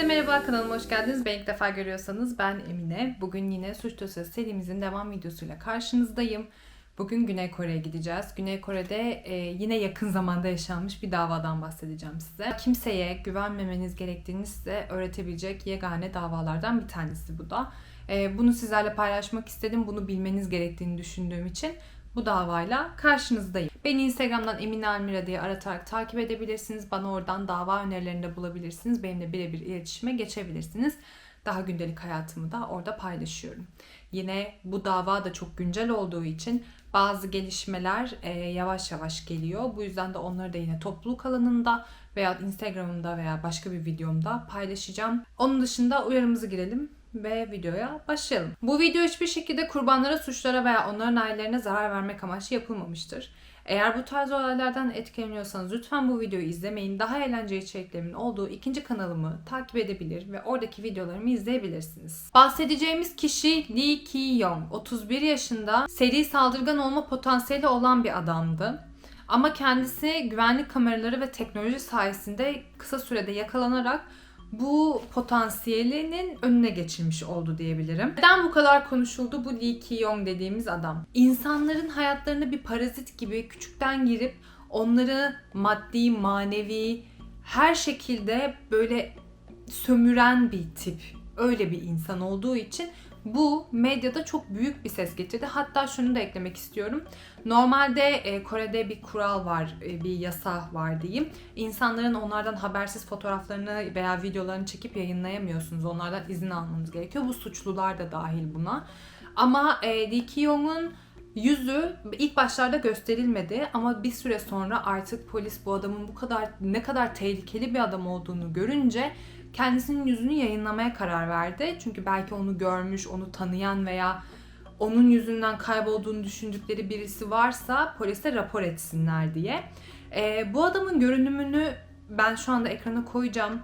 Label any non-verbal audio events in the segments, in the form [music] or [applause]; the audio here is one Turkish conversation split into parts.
Herkese merhaba kanalıma hoş geldiniz. Ben ilk defa görüyorsanız ben Emine. Bugün yine Suç Dosyası serimizin devam videosuyla karşınızdayım. Bugün Güney Kore'ye gideceğiz. Güney Kore'de e, yine yakın zamanda yaşanmış bir davadan bahsedeceğim size. Kimseye güvenmemeniz gerektiğini size öğretebilecek yegane davalardan bir tanesi bu da. E, bunu sizlerle paylaşmak istedim. Bunu bilmeniz gerektiğini düşündüğüm için bu davayla karşınızdayım. Beni Instagram'dan Emine Almira diye aratarak takip edebilirsiniz. Bana oradan dava önerilerinde bulabilirsiniz. Benimle birebir iletişime geçebilirsiniz. Daha gündelik hayatımı da orada paylaşıyorum. Yine bu dava da çok güncel olduğu için bazı gelişmeler e, yavaş yavaş geliyor. Bu yüzden de onları da yine topluluk alanında veya Instagram'ımda veya başka bir videomda paylaşacağım. Onun dışında uyarımızı girelim ve videoya başlayalım. Bu video hiçbir şekilde kurbanlara, suçlara veya onların ailelerine zarar vermek amaçlı yapılmamıştır. Eğer bu tarz olaylardan etkileniyorsanız lütfen bu videoyu izlemeyin. Daha eğlenceli içeriklerimin olduğu ikinci kanalımı takip edebilir ve oradaki videolarımı izleyebilirsiniz. Bahsedeceğimiz kişi Lee Ki-yong. 31 yaşında seri saldırgan olma potansiyeli olan bir adamdı. Ama kendisi güvenlik kameraları ve teknoloji sayesinde kısa sürede yakalanarak bu potansiyelinin önüne geçilmiş oldu diyebilirim. Neden bu kadar konuşuldu bu Lee Ki-yong dediğimiz adam? İnsanların hayatlarına bir parazit gibi küçükten girip onları maddi, manevi her şekilde böyle sömüren bir tip. Öyle bir insan olduğu için bu medyada çok büyük bir ses getirdi. Hatta şunu da eklemek istiyorum. Normalde e, Kore'de bir kural var, e, bir yasa var diyeyim. İnsanların onlardan habersiz fotoğraflarını veya videolarını çekip yayınlayamıyorsunuz. Onlardan izin almanız gerekiyor. Bu suçlular da dahil buna. Ama e, Lee Ki-young'un yüzü ilk başlarda gösterilmedi ama bir süre sonra artık polis bu adamın bu kadar ne kadar tehlikeli bir adam olduğunu görünce kendisinin yüzünü yayınlamaya karar verdi. Çünkü belki onu görmüş, onu tanıyan veya onun yüzünden kaybolduğunu düşündükleri birisi varsa polise rapor etsinler diye. Ee, bu adamın görünümünü ben şu anda ekrana koyacağım.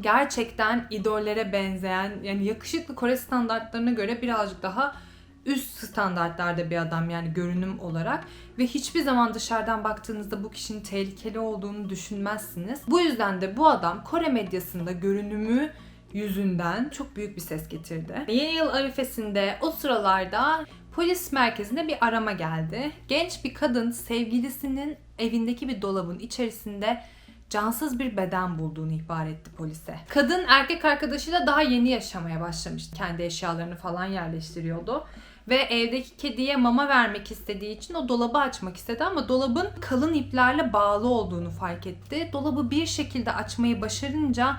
Gerçekten idollere benzeyen, yani yakışıklı Kore standartlarına göre birazcık daha üst standartlarda bir adam yani görünüm olarak ve hiçbir zaman dışarıdan baktığınızda bu kişinin tehlikeli olduğunu düşünmezsiniz. Bu yüzden de bu adam Kore medyasında görünümü yüzünden çok büyük bir ses getirdi. Yeni yıl arifesinde o sıralarda polis merkezine bir arama geldi. Genç bir kadın sevgilisinin evindeki bir dolabın içerisinde cansız bir beden bulduğunu ihbar etti polise. Kadın erkek arkadaşıyla daha yeni yaşamaya başlamıştı. Kendi eşyalarını falan yerleştiriyordu. Ve evdeki kediye mama vermek istediği için o dolabı açmak istedi ama dolabın kalın iplerle bağlı olduğunu fark etti. Dolabı bir şekilde açmayı başarınca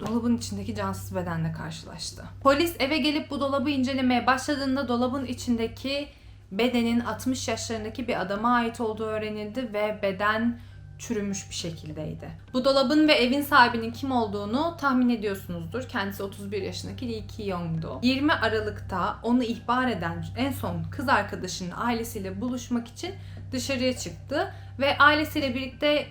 dolabın içindeki cansız bedenle karşılaştı. Polis eve gelip bu dolabı incelemeye başladığında dolabın içindeki bedenin 60 yaşlarındaki bir adama ait olduğu öğrenildi ve beden çürümüş bir şekildeydi. Bu dolabın ve evin sahibinin kim olduğunu tahmin ediyorsunuzdur. Kendisi 31 yaşındaki Lee Ki-young'du. 20 Aralık'ta onu ihbar eden en son kız arkadaşının ailesiyle buluşmak için dışarıya çıktı ve ailesiyle birlikte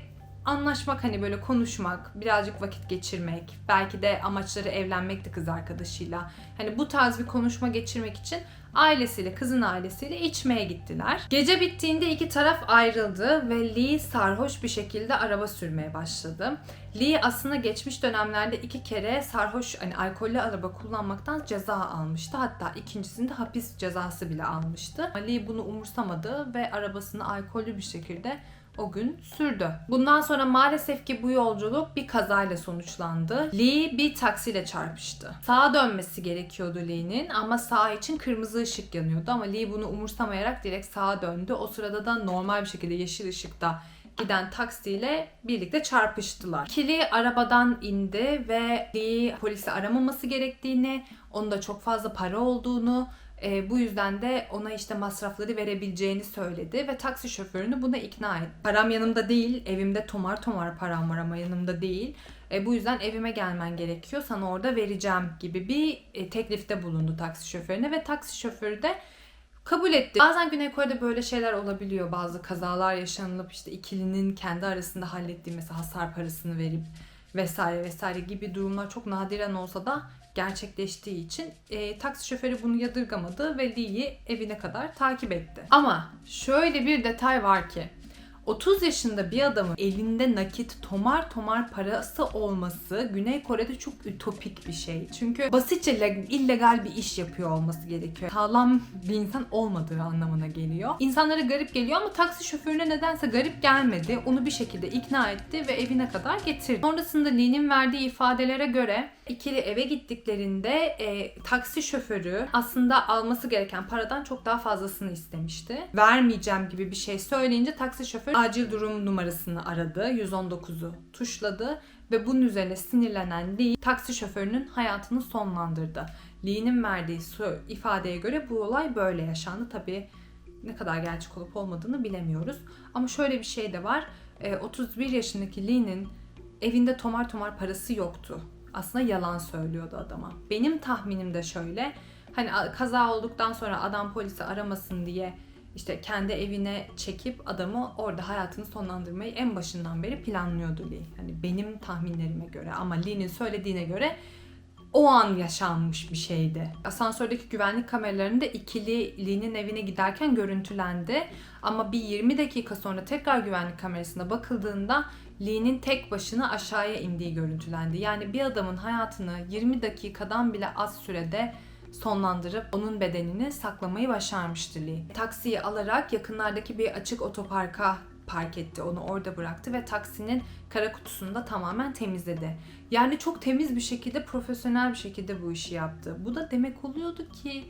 anlaşmak hani böyle konuşmak, birazcık vakit geçirmek, belki de amaçları evlenmekti kız arkadaşıyla. Hani bu tarz bir konuşma geçirmek için ailesiyle, kızın ailesiyle içmeye gittiler. Gece bittiğinde iki taraf ayrıldı ve Lee sarhoş bir şekilde araba sürmeye başladı. Lee aslında geçmiş dönemlerde iki kere sarhoş hani alkollü araba kullanmaktan ceza almıştı. Hatta ikincisinde hapis cezası bile almıştı. Lee bunu umursamadı ve arabasını alkollü bir şekilde o gün sürdü. Bundan sonra maalesef ki bu yolculuk bir kazayla sonuçlandı. Lee bir taksiyle çarpıştı. Sağa dönmesi gerekiyordu Lee'nin ama sağ için kırmızı ışık yanıyordu ama Lee bunu umursamayarak direkt sağa döndü. O sırada da normal bir şekilde yeşil ışıkta giden taksiyle birlikte çarpıştılar. Kili arabadan indi ve Lee polisi aramaması gerektiğini, onda çok fazla para olduğunu, e, bu yüzden de ona işte masrafları verebileceğini söyledi ve taksi şoförünü buna ikna etti. Param yanımda değil, evimde tomar tomar param var ama yanımda değil. E, bu yüzden evime gelmen gerekiyor, sana orada vereceğim gibi bir e, teklifte bulundu taksi şoförüne ve taksi şoförü de kabul etti. Bazen Güney Kore'de böyle şeyler olabiliyor. Bazı kazalar yaşanılıp işte ikilinin kendi arasında hallettiği mesela hasar parasını verip vesaire vesaire gibi durumlar çok nadiren olsa da gerçekleştiği için e, taksi şoförü bunu yadırgamadı ve Lee'yi evine kadar takip etti. Ama şöyle bir detay var ki 30 yaşında bir adamın elinde nakit tomar tomar parası olması Güney Kore'de çok ütopik bir şey. Çünkü basitçe leg- illegal bir iş yapıyor olması gerekiyor. Sağlam bir insan olmadığı anlamına geliyor. İnsanlara garip geliyor ama taksi şoförüne nedense garip gelmedi. Onu bir şekilde ikna etti ve evine kadar getirdi. Sonrasında Lee'nin verdiği ifadelere göre ikili eve gittiklerinde e, taksi şoförü aslında alması gereken paradan çok daha fazlasını istemişti. Vermeyeceğim gibi bir şey söyleyince taksi şoförü acil durum numarasını aradı. 119'u tuşladı ve bunun üzerine sinirlenen Lee taksi şoförünün hayatını sonlandırdı. Lee'nin verdiği ifadeye göre bu olay böyle yaşandı. Tabii ne kadar gerçek olup olmadığını bilemiyoruz. Ama şöyle bir şey de var. E, 31 yaşındaki Lee'nin evinde tomar tomar parası yoktu. Aslında yalan söylüyordu adama. Benim tahminim de şöyle. Hani kaza olduktan sonra adam polisi aramasın diye işte kendi evine çekip adamı orada hayatını sonlandırmayı en başından beri planlıyordu Lee. Hani benim tahminlerime göre ama Lee'nin söylediğine göre o an yaşanmış bir şeydi. Asansördeki güvenlik kameralarında ikili Lee'nin evine giderken görüntülendi. Ama bir 20 dakika sonra tekrar güvenlik kamerasına bakıldığında Lee'nin tek başına aşağıya indiği görüntülendi. Yani bir adamın hayatını 20 dakikadan bile az sürede sonlandırıp onun bedenini saklamayı başarmıştı Lee. Taksiyi alarak yakınlardaki bir açık otoparka park etti. Onu orada bıraktı ve taksinin kara kutusunu da tamamen temizledi. Yani çok temiz bir şekilde, profesyonel bir şekilde bu işi yaptı. Bu da demek oluyordu ki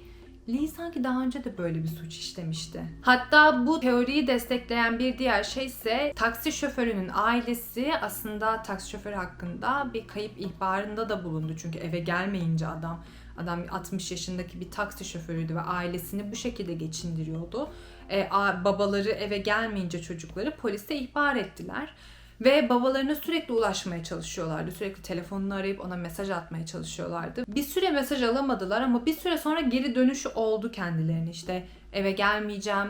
Lee sanki daha önce de böyle bir suç işlemişti. Hatta bu teoriyi destekleyen bir diğer şey ise taksi şoförünün ailesi aslında taksi şoförü hakkında bir kayıp ihbarında da bulundu. Çünkü eve gelmeyince adam Adam 60 yaşındaki bir taksi şoförüydü ve ailesini bu şekilde geçindiriyordu. E, babaları eve gelmeyince çocukları polise ihbar ettiler. Ve babalarına sürekli ulaşmaya çalışıyorlardı. Sürekli telefonunu arayıp ona mesaj atmaya çalışıyorlardı. Bir süre mesaj alamadılar ama bir süre sonra geri dönüş oldu kendilerine. İşte eve gelmeyeceğim,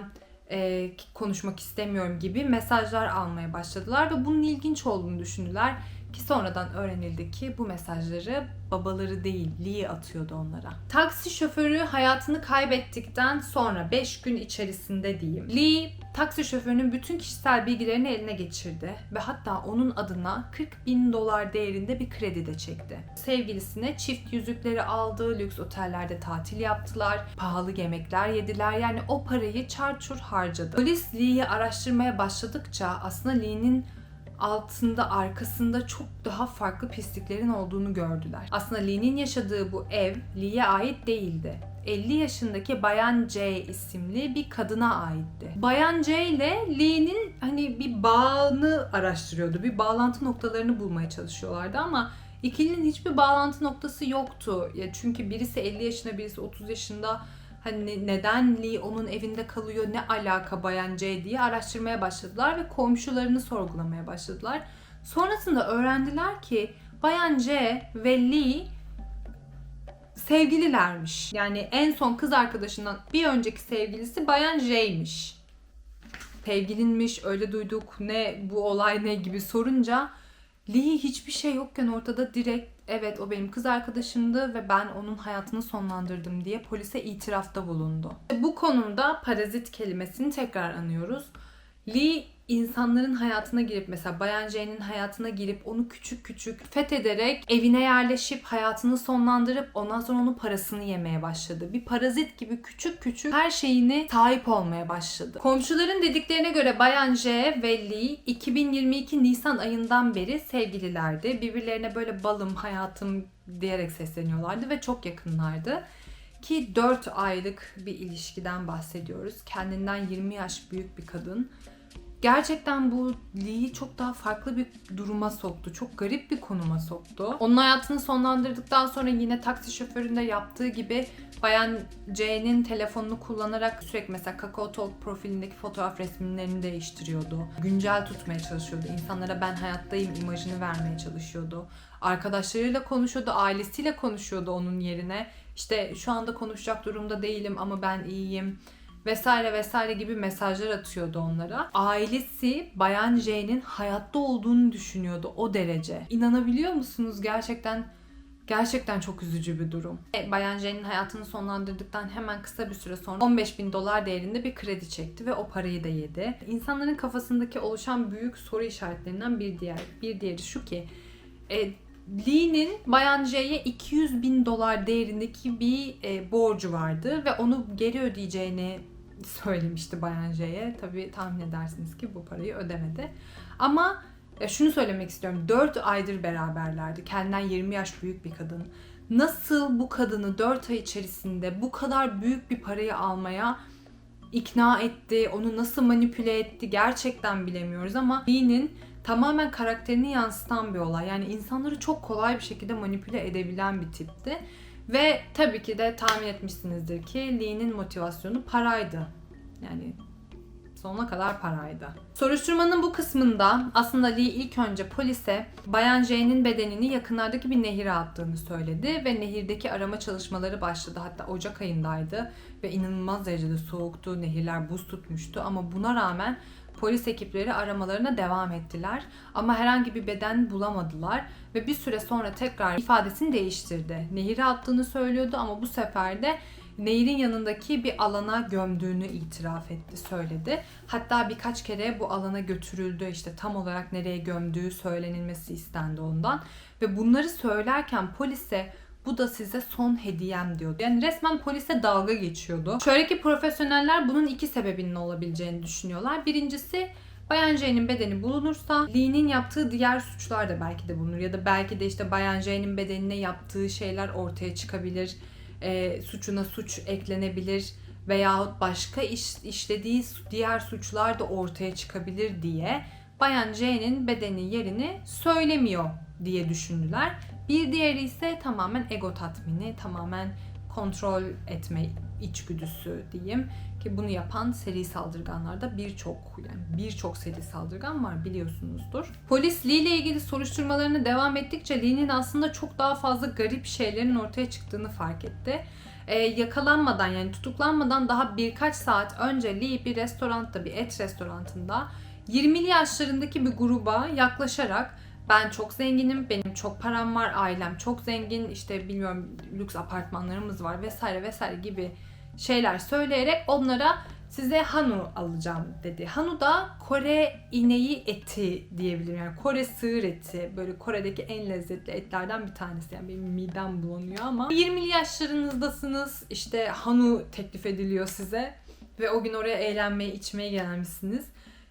e, konuşmak istemiyorum gibi mesajlar almaya başladılar ve bunun ilginç olduğunu düşündüler. Ki sonradan öğrenildi ki bu mesajları babaları değil Lee atıyordu onlara. Taksi şoförü hayatını kaybettikten sonra 5 gün içerisinde diyeyim. Lee taksi şoförünün bütün kişisel bilgilerini eline geçirdi ve hatta onun adına 40 bin dolar değerinde bir kredi de çekti. Sevgilisine çift yüzükleri aldı, lüks otellerde tatil yaptılar, pahalı yemekler yediler yani o parayı çarçur harcadı. Polis Lee'yi araştırmaya başladıkça aslında Lee'nin altında arkasında çok daha farklı pisliklerin olduğunu gördüler. Aslında Lee'nin yaşadığı bu ev Lee'ye ait değildi. 50 yaşındaki Bayan J isimli bir kadına aitti. Bayan J ile Lee'nin hani bir bağını araştırıyordu. Bir bağlantı noktalarını bulmaya çalışıyorlardı ama ikilinin hiçbir bağlantı noktası yoktu. Ya çünkü birisi 50 yaşında, birisi 30 yaşında hani neden Lee onun evinde kalıyor ne alaka Bayan J diye araştırmaya başladılar ve komşularını sorgulamaya başladılar. Sonrasında öğrendiler ki Bayan J ve Lee sevgililermiş. Yani en son kız arkadaşından bir önceki sevgilisi Bayan J'ymiş. Sevgilinmiş, öyle duyduk, ne bu olay ne gibi sorunca Lee hiçbir şey yokken ortada direkt evet o benim kız arkadaşımdı ve ben onun hayatını sonlandırdım diye polise itirafta bulundu. Bu konumda parazit kelimesini tekrar anıyoruz. Lee insanların hayatına girip mesela Bayan J'nin hayatına girip onu küçük küçük fethederek evine yerleşip hayatını sonlandırıp ondan sonra onun parasını yemeye başladı. Bir parazit gibi küçük küçük her şeyini sahip olmaya başladı. Komşuların dediklerine göre Bayan J ve Lee 2022 Nisan ayından beri sevgililerdi. Birbirlerine böyle balım, hayatım diyerek sesleniyorlardı ve çok yakınlardı. Ki 4 aylık bir ilişkiden bahsediyoruz. Kendinden 20 yaş büyük bir kadın. Gerçekten bu Lee'yi çok daha farklı bir duruma soktu. Çok garip bir konuma soktu. Onun hayatını sonlandırdıktan sonra yine taksi şoföründe yaptığı gibi Bayan J'nin telefonunu kullanarak sürekli mesela Kakao Talk profilindeki fotoğraf resimlerini değiştiriyordu. Güncel tutmaya çalışıyordu. İnsanlara ben hayattayım imajını vermeye çalışıyordu. Arkadaşlarıyla konuşuyordu, ailesiyle konuşuyordu onun yerine. İşte şu anda konuşacak durumda değilim ama ben iyiyim vesaire vesaire gibi mesajlar atıyordu onlara. Ailesi Bayan J'nin hayatta olduğunu düşünüyordu o derece. İnanabiliyor musunuz gerçekten Gerçekten çok üzücü bir durum. E, Bayan J'nin hayatını sonlandırdıktan hemen kısa bir süre sonra 15 bin dolar değerinde bir kredi çekti ve o parayı da yedi. İnsanların kafasındaki oluşan büyük soru işaretlerinden bir diğer bir diğeri şu ki e, Lee'nin Bayan J'ye 200 bin dolar değerindeki bir e, borcu vardı ve onu geri ödeyeceğini söylemişti Bayan J'ye. Tabii tahmin edersiniz ki bu parayı ödemedi. Ama ya şunu söylemek istiyorum. 4 aydır beraberlerdi. Kendinden 20 yaş büyük bir kadın. Nasıl bu kadını 4 ay içerisinde bu kadar büyük bir parayı almaya ikna etti, onu nasıl manipüle etti gerçekten bilemiyoruz ama Lee'nin tamamen karakterini yansıtan bir olay. Yani insanları çok kolay bir şekilde manipüle edebilen bir tipti. Ve tabii ki de tahmin etmişsinizdir ki Lee'nin motivasyonu paraydı. Yani sonuna kadar paraydı. Soruşturmanın bu kısmında aslında Lee ilk önce polise Bayan J'nin bedenini yakınlardaki bir nehire attığını söyledi ve nehirdeki arama çalışmaları başladı. Hatta Ocak ayındaydı ve inanılmaz derecede soğuktu, nehirler buz tutmuştu ama buna rağmen polis ekipleri aramalarına devam ettiler. Ama herhangi bir beden bulamadılar ve bir süre sonra tekrar ifadesini değiştirdi. Nehire attığını söylüyordu ama bu sefer de nehirin yanındaki bir alana gömdüğünü itiraf etti, söyledi. Hatta birkaç kere bu alana götürüldü. işte tam olarak nereye gömdüğü söylenilmesi istendi ondan. Ve bunları söylerken polise bu da size son hediyem diyordu. Yani resmen polise dalga geçiyordu. Şöyle ki profesyoneller bunun iki sebebinin olabileceğini düşünüyorlar. Birincisi Bayan J'nin bedeni bulunursa Lee'nin yaptığı diğer suçlar da belki de bulunur. Ya da belki de işte Bayan J'nin bedenine yaptığı şeyler ortaya çıkabilir. E, suçuna suç eklenebilir veyahut başka iş, işlediği diğer suçlar da ortaya çıkabilir diye Bayan J'nin bedeni yerini söylemiyor diye düşündüler. Bir diğeri ise tamamen ego tatmini, tamamen kontrol etme içgüdüsü diyeyim ki bunu yapan seri saldırganlarda birçok yani birçok seri saldırgan var biliyorsunuzdur. Polis Lee ile ilgili soruşturmalarını devam ettikçe Lee'nin aslında çok daha fazla garip şeylerin ortaya çıktığını fark etti. Ee, yakalanmadan yani tutuklanmadan daha birkaç saat önce Lee bir restoranda bir et restoranında 20'li yaşlarındaki bir gruba yaklaşarak ben çok zenginim, benim çok param var, ailem çok zengin, işte bilmiyorum lüks apartmanlarımız var vesaire vesaire gibi şeyler söyleyerek onlara size hanu alacağım dedi. Hanu da Kore ineği eti diyebilirim. Yani Kore sığır eti. Böyle Kore'deki en lezzetli etlerden bir tanesi. Yani benim midem bulanıyor ama 20'li yaşlarınızdasınız. İşte hanu teklif ediliyor size. Ve o gün oraya eğlenmeye, içmeye gelmişsiniz.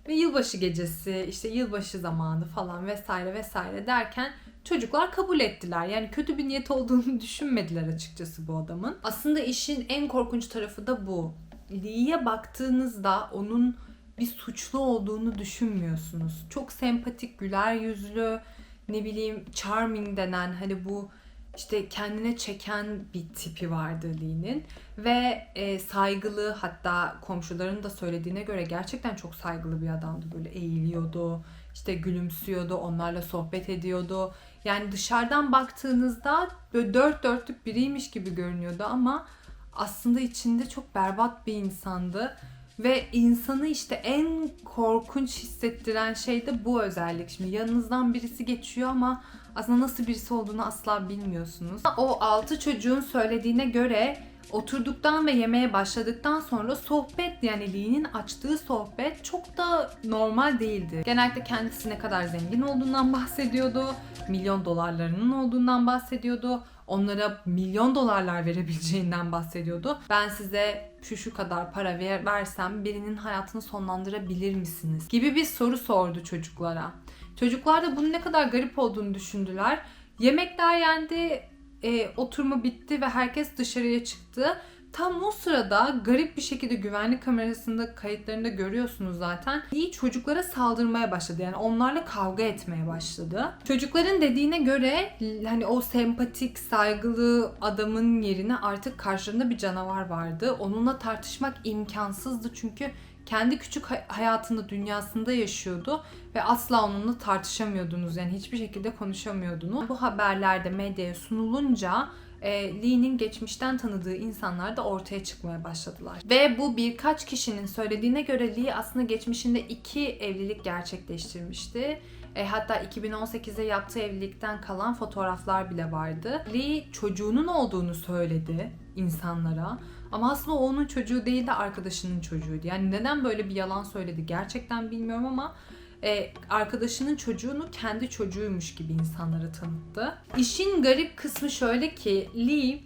Ve yılbaşı gecesi, işte yılbaşı zamanı falan vesaire vesaire derken çocuklar kabul ettiler. Yani kötü bir niyet olduğunu [laughs] düşünmediler açıkçası bu adamın. Aslında işin en korkunç tarafı da bu. Lee'ye baktığınızda onun bir suçlu olduğunu düşünmüyorsunuz. Çok sempatik, güler yüzlü, ne bileyim charming denen hani bu işte kendine çeken bir tipi vardı Lee'nin. Ve e, saygılı hatta komşuların da söylediğine göre gerçekten çok saygılı bir adamdı. Böyle eğiliyordu işte gülümsüyordu onlarla sohbet ediyordu. Yani dışarıdan baktığınızda böyle dört dörtlük biriymiş gibi görünüyordu ama aslında içinde çok berbat bir insandı. Ve insanı işte en korkunç hissettiren şey de bu özellik. Şimdi yanınızdan birisi geçiyor ama aslında nasıl birisi olduğunu asla bilmiyorsunuz. O altı çocuğun söylediğine göre oturduktan ve yemeye başladıktan sonra sohbet yani Lee'nin açtığı sohbet çok da normal değildi. Genellikle kendisi ne kadar zengin olduğundan bahsediyordu. Milyon dolarlarının olduğundan bahsediyordu. Onlara milyon dolarlar verebileceğinden bahsediyordu. Ben size şu şu kadar para ver, versem birinin hayatını sonlandırabilir misiniz? Gibi bir soru sordu çocuklara. Çocuklar da bunun ne kadar garip olduğunu düşündüler. Yemekler yendi, e, oturma bitti ve herkes dışarıya çıktı. Tam o sırada garip bir şekilde güvenlik kamerasında kayıtlarında görüyorsunuz zaten. İyi çocuklara saldırmaya başladı. Yani onlarla kavga etmeye başladı. Çocukların dediğine göre hani o sempatik, saygılı adamın yerine artık karşılığında bir canavar vardı. Onunla tartışmak imkansızdı çünkü kendi küçük hayatında, dünyasında yaşıyordu ve asla onunla tartışamıyordunuz. Yani hiçbir şekilde konuşamıyordunuz. Bu haberlerde medyaya sunulunca e, Lee'nin geçmişten tanıdığı insanlar da ortaya çıkmaya başladılar. Ve bu birkaç kişinin söylediğine göre Lee aslında geçmişinde iki evlilik gerçekleştirmişti. E, hatta 2018'de yaptığı evlilikten kalan fotoğraflar bile vardı. Lee çocuğunun olduğunu söyledi insanlara. Ama aslında o onun çocuğu değil de arkadaşının çocuğuydu. Yani neden böyle bir yalan söyledi gerçekten bilmiyorum ama e, arkadaşının çocuğunu kendi çocuğuymuş gibi insanlara tanıttı. İşin garip kısmı şöyle ki Lee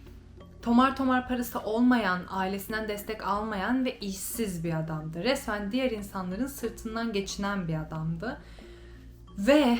tomar tomar parası olmayan, ailesinden destek almayan ve işsiz bir adamdı. Resmen diğer insanların sırtından geçinen bir adamdı. Ve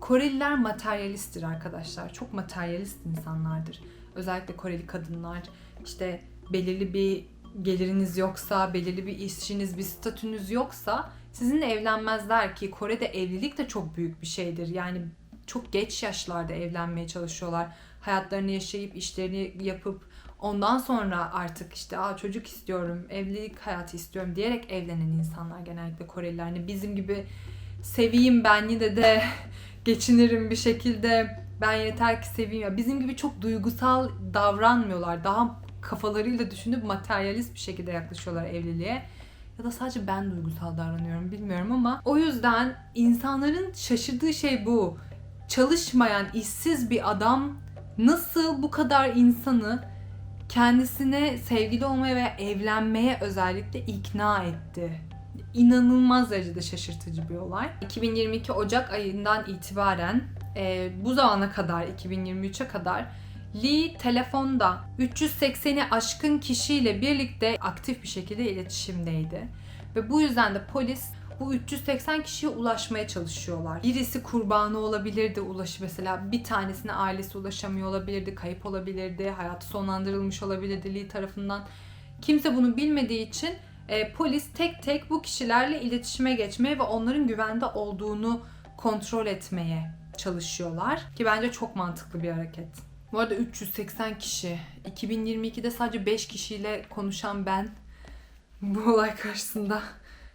Koreliler materyalisttir arkadaşlar. Çok materyalist insanlardır. Özellikle Koreli kadınlar işte belirli bir geliriniz yoksa, belirli bir işiniz, bir statünüz yoksa sizinle evlenmezler ki Kore'de evlilik de çok büyük bir şeydir. Yani çok geç yaşlarda evlenmeye çalışıyorlar. Hayatlarını yaşayıp, işlerini yapıp ondan sonra artık işte Aa, çocuk istiyorum, evlilik hayatı istiyorum diyerek evlenen insanlar genellikle Koreliler. Hani bizim gibi seveyim ben yine de [laughs] geçinirim bir şekilde ben yeter ki seveyim ya bizim gibi çok duygusal davranmıyorlar. Daha kafalarıyla düşünüp materyalist bir şekilde yaklaşıyorlar evliliğe. Ya da sadece ben duygusal davranıyorum bilmiyorum ama o yüzden insanların şaşırdığı şey bu. Çalışmayan, işsiz bir adam nasıl bu kadar insanı kendisine sevgili olmaya veya evlenmeye özellikle ikna etti? İnanılmaz derecede şaşırtıcı bir olay. 2022 Ocak ayından itibaren e, bu zamana kadar 2023'e kadar Lee telefonda 380'i aşkın kişiyle birlikte aktif bir şekilde iletişimdeydi. Ve bu yüzden de polis bu 380 kişiye ulaşmaya çalışıyorlar. Birisi kurbanı olabilirdi, ulaşı mesela bir tanesine ailesi ulaşamıyor olabilirdi, kayıp olabilirdi, hayatı sonlandırılmış olabilirdi Lee tarafından. Kimse bunu bilmediği için e, polis tek tek bu kişilerle iletişime geçmeye ve onların güvende olduğunu kontrol etmeye çalışıyorlar. Ki bence çok mantıklı bir hareket. Bu arada 380 kişi. 2022'de sadece 5 kişiyle konuşan ben bu [laughs] olay karşısında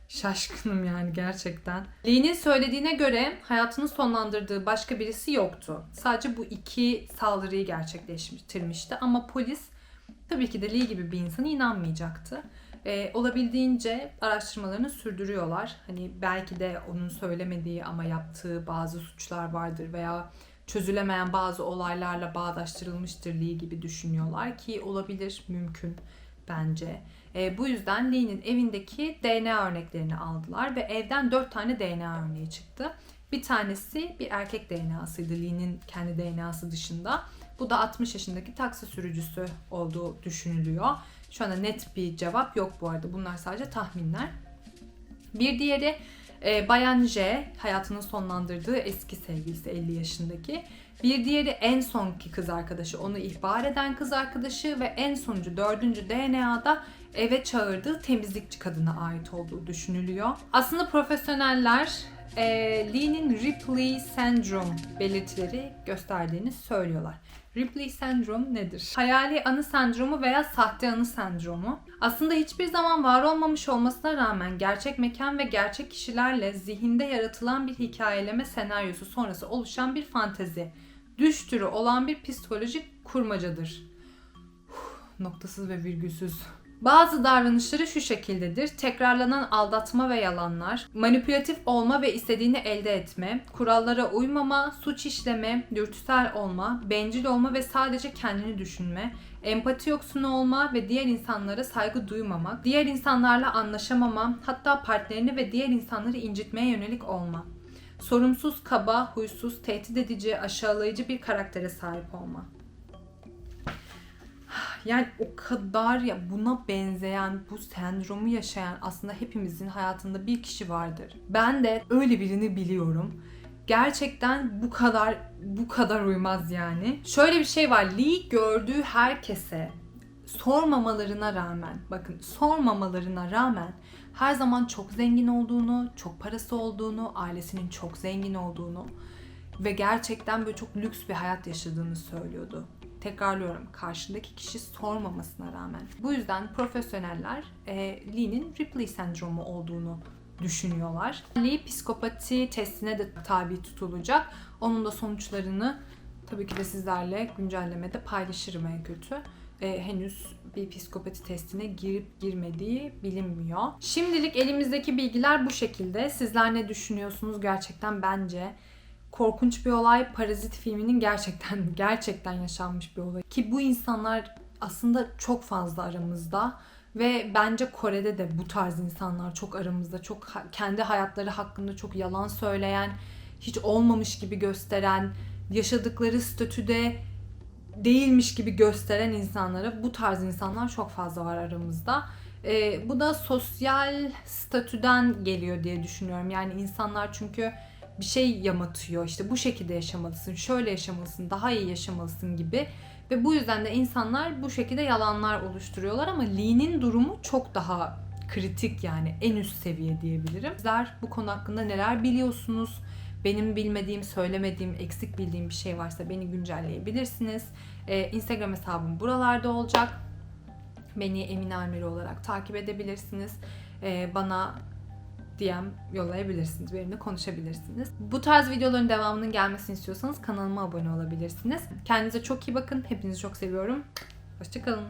şaşkınım yani gerçekten. Lee'nin söylediğine göre hayatını sonlandırdığı başka birisi yoktu. Sadece bu iki saldırıyı gerçekleştirmişti ama polis tabii ki de Lee gibi bir insana inanmayacaktı. Ee, olabildiğince araştırmalarını sürdürüyorlar. Hani belki de onun söylemediği ama yaptığı bazı suçlar vardır veya çözülemeyen bazı olaylarla bağdaştırılmıştır Lee gibi düşünüyorlar ki olabilir, mümkün bence. E, bu yüzden Lee'nin evindeki DNA örneklerini aldılar ve evden 4 tane DNA örneği çıktı. Bir tanesi bir erkek DNA'sıydı Lee'nin kendi DNA'sı dışında. Bu da 60 yaşındaki taksi sürücüsü olduğu düşünülüyor. Şu anda net bir cevap yok bu arada. Bunlar sadece tahminler. Bir diğeri e, Bayan J, hayatını sonlandırdığı eski sevgilisi 50 yaşındaki. Bir diğeri en sonki kız arkadaşı, onu ihbar eden kız arkadaşı ve en sonuncu dördüncü DNA'da eve çağırdığı temizlikçi kadına ait olduğu düşünülüyor. Aslında profesyoneller e, Lee'nin Ripley sendrom belirtileri gösterdiğini söylüyorlar. Ripley sendrom nedir? Hayali anı sendromu veya sahte anı sendromu. Aslında hiçbir zaman var olmamış olmasına rağmen gerçek mekan ve gerçek kişilerle zihinde yaratılan bir hikayeleme senaryosu sonrası oluşan bir fantezi. Düş türü olan bir psikolojik kurmacadır. Uf, noktasız ve virgülsüz. Bazı davranışları şu şekildedir. Tekrarlanan aldatma ve yalanlar, manipülatif olma ve istediğini elde etme, kurallara uymama, suç işleme, dürtüsel olma, bencil olma ve sadece kendini düşünme, empati yoksunu olma ve diğer insanlara saygı duymamak, diğer insanlarla anlaşamama, hatta partnerini ve diğer insanları incitmeye yönelik olma. Sorumsuz, kaba, huysuz, tehdit edici, aşağılayıcı bir karaktere sahip olma. Yani o kadar ya buna benzeyen, bu sendromu yaşayan aslında hepimizin hayatında bir kişi vardır. Ben de öyle birini biliyorum. Gerçekten bu kadar bu kadar uymaz yani. Şöyle bir şey var. Lee gördüğü herkese sormamalarına rağmen, bakın sormamalarına rağmen her zaman çok zengin olduğunu, çok parası olduğunu, ailesinin çok zengin olduğunu ve gerçekten böyle çok lüks bir hayat yaşadığını söylüyordu. Tekrarlıyorum karşındaki kişi sormamasına rağmen. Bu yüzden profesyoneller e, Lee'nin Ripley sendromu olduğunu düşünüyorlar. Lee psikopati testine de tabi tutulacak. Onun da sonuçlarını Tabii ki de sizlerle güncellemede paylaşırım en kötü. Ee, henüz bir psikopati testine girip girmediği bilinmiyor. Şimdilik elimizdeki bilgiler bu şekilde. Sizler ne düşünüyorsunuz? Gerçekten bence korkunç bir olay. Parazit filminin gerçekten [laughs] gerçekten yaşanmış bir olay. Ki bu insanlar aslında çok fazla aramızda ve bence Kore'de de bu tarz insanlar çok aramızda. Çok kendi hayatları hakkında çok yalan söyleyen, hiç olmamış gibi gösteren, yaşadıkları statüde değilmiş gibi gösteren insanlara bu tarz insanlar çok fazla var aramızda. Ee, bu da sosyal statüden geliyor diye düşünüyorum. Yani insanlar çünkü bir şey yamatıyor. İşte bu şekilde yaşamalısın, şöyle yaşamalısın, daha iyi yaşamalısın gibi. Ve bu yüzden de insanlar bu şekilde yalanlar oluşturuyorlar ama Lee'nin durumu çok daha kritik yani en üst seviye diyebilirim. Sizler bu konu hakkında neler biliyorsunuz? Benim bilmediğim, söylemediğim, eksik bildiğim bir şey varsa beni güncelleyebilirsiniz. Ee, Instagram hesabım buralarda olacak. Beni Emine Almeri olarak takip edebilirsiniz. Ee, bana DM yollayabilirsiniz. Benimle konuşabilirsiniz. Bu tarz videoların devamının gelmesini istiyorsanız kanalıma abone olabilirsiniz. Kendinize çok iyi bakın. Hepinizi çok seviyorum. Hoşçakalın.